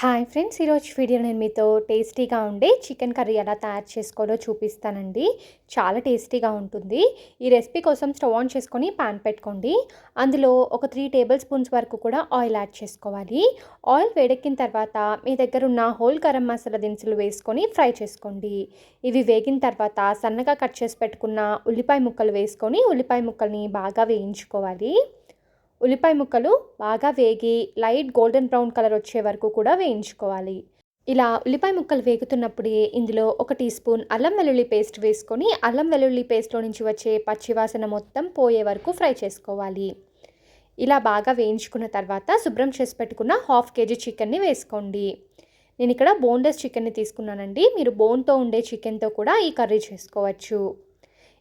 Hi friends ఈరోజు video నేను మీతో టేస్టీగా ఉండే చికెన్ కర్రీ ఎలా తయారు చేసుకోవాలో చూపిస్తానండి. చాలా టేస్టీగా ఉంటుంది. ఈ రెసిపీ కోసం స్టవ్ ఆన్ చేసుకొని పాన్ పెట్టుకోండి. అందులో ఒక త్రీ టేబుల్ స్పూన్స్ వరకు కూడా ఆయిల్ యాడ్ చేసుకోవాలి. ఆయిల్ వేడెక్కిన తర్వాత మీ దగ్గర ఉన్న హోల్ గరం మసాలా దినుసులు వేసుకొని ఫ్రై చేసుకోండి. ఇవి వేగిన తర్వాత సన్నగా కట్ చేసి పెట్టుకున్న ఉల్లిపాయ ముక్కలు వేసుకొని ఉల్లిపాయ ముక్కల్ని బాగా వేయించుకోవాలి. ఉల్లిపాయ ముక్కలు బాగా వేగి లైట్ గోల్డెన్ బ్రౌన్ కలర్ వచ్చే వరకు కూడా వేయించుకోవాలి. ఇలా ఉల్లిపాయ ముక్కలు వేగుతున్నప్పుడే ఇందులో ఒక టీ స్పూన్ అల్లం వెల్లుల్లి పేస్ట్ వేసుకొని అల్లం వెల్లుల్లి పేస్ట్లో నుంచి వచ్చే పచ్చివాసన మొత్తం పోయే వరకు ఫ్రై చేసుకోవాలి. ఇలా బాగా వేయించుకున్న తర్వాత శుభ్రం చేసి పెట్టుకున్న హాఫ్ కేజీ చికెన్ని వేసుకోండి. నేను ఇక్కడ బోన్లెస్ చికెన్ని తీసుకున్నానండి. మీరు బోన్తో ఉండే చికెన్తో కూడా ఈ కర్రీ చేసుకోవచ్చు.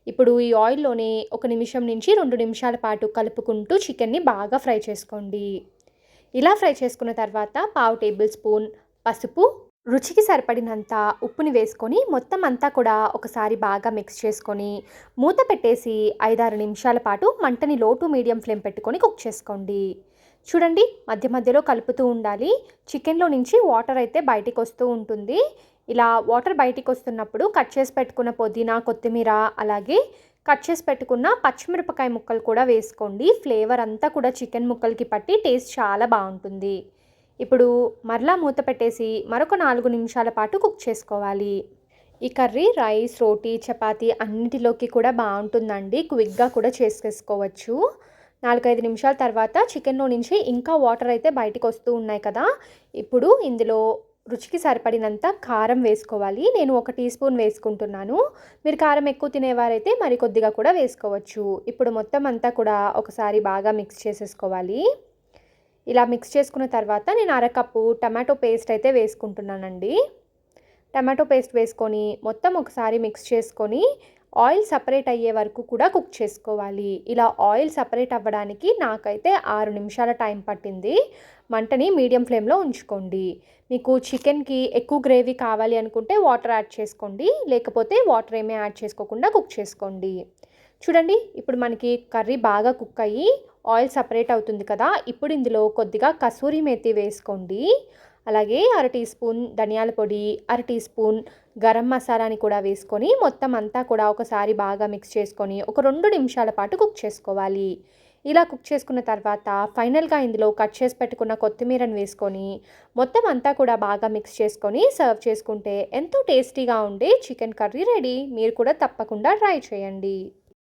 ఇప్పుడు ఈ ఆయిల్లోనే ఒక నిమిషం నుంచి రెండు నిమిషాల పాటు కలుపుకుంటూ చికెన్ని బాగా ఫ్రై చేసుకోండి. ఇలా ఫ్రై చేసుకున్న తర్వాత పావు టేబుల్ స్పూన్ పసుపు రుచికి సరిపడినంత ఉప్పుని వేసుకొని మొత్తం అంతా కూడా ఒకసారి బాగా మిక్స్ చేసుకొని మూత పెట్టేసి ఐదారు నిమిషాల పాటు మంటని లో టు మీడియం ఫ్లేమ్ పెట్టుకొని కుక్ చేసుకోండి. చూడండి మధ్య మధ్యలో కలుపుతూ ఉండాలి. చికెన్లో నుంచి వాటర్ అయితే బయటికి వస్తూ ఉంటుంది. ఇలా వాటర్ బయటికి వస్తున్నప్పుడు కట్ చేసి పెట్టుకున్న పుదీనా కొత్తిమీర అలాగే కట్ చేసి పెట్టుకున్న పచ్చిమిరపకాయ ముక్కలు కూడా వేసుకోండి. ఫ్లేవర్ అంతా కూడా చికెన్ ముక్కలకి పట్టి టేస్ట్ చాలా బాగుంటుంది. ఇప్పుడు మరలా మూత పెట్టేసి మరొక నాలుగు నిమిషాల పాటు కుక్ చేసుకోవాలి. ఈ కర్రీ రైస్ రోటీ చపాతీ అన్నిటిలోకి కూడా బాగుంటుందండి. క్విక్గా కూడా చేసేసుకోవచ్చు. నాలుగైదు నిమిషాల తర్వాత చికెన్లో నుంచి ఇంకా వాటర్ అయితే బయటకు వస్తూ ఉన్నాయి కదా. ఇప్పుడు ఇందులో రుచికి సరిపడినంత కారం వేసుకోవాలి. నేను ఒక టీ స్పూన్ వేసుకుంటున్నాను. మీరు కారం ఎక్కువ తినేవారైతే మరి కొద్దిగా కూడా వేసుకోవచ్చు. ఇప్పుడు మొత్తం అంతా కూడా ఒకసారి బాగా మిక్స్ చేసేసుకోవాలి. ఇలా మిక్స్ చేసుకున్న తర్వాత నేను అరకప్పు టమాటో పేస్ట్ అయితే వేసుకుంటున్నానండి. టమాటో పేస్ట్ వేసుకొని మొత్తం ఒకసారి మిక్స్ చేసుకొని ఆయిల్ సపరేట్ అయ్యే వరకు కూడా కుక్ చేసుకోవాలి. ఇలా ఆయిల్ సపరేట్ అవ్వడానికి నాకైతే ఆరు నిమిషాల టైం పట్టింది. మంటని మీడియం ఫ్లేమ్లో ఉంచుకోండి. మీకు చికెన్కి ఎక్కువ గ్రేవీ కావాలి అనుకుంటే వాటర్ యాడ్ చేసుకోండి. లేకపోతే వాటర్ ఏమీ యాడ్ చేసుకోకుండా కుక్ చేసుకోండి. చూడండి ఇప్పుడు మనకి కర్రీ బాగా కుక్ అయ్యి ఆయిల్ సపరేట్ అవుతుంది కదా ఇప్పుడు ఇందులో కొద్దిగా కసూరి మేతి వేసుకోండి. అలాగే అర టీ స్పూన్ ధనియాల పొడి అర టీ స్పూన్ గరం మసాలాని కూడా వేసుకొని మొత్తం అంతా కూడా ఒకసారి బాగా మిక్స్ చేసుకొని ఒక రెండు నిమిషాల పాటు కుక్ చేసుకోవాలి. ఇలా కుక్ చేసుకున్న తర్వాత ఫైనల్గా ఇందులో కట్ చేసి పెట్టుకున్న కొత్తిమీరను వేసుకొని మొత్తం అంతా కూడా బాగా మిక్స్ చేసుకొని సర్వ్ చేసుకుంటే ఎంతో టేస్టీగా ఉండే చికెన్ కర్రీ రెడీ మీరు కూడా తప్పకుండా ట్రై చేయండి.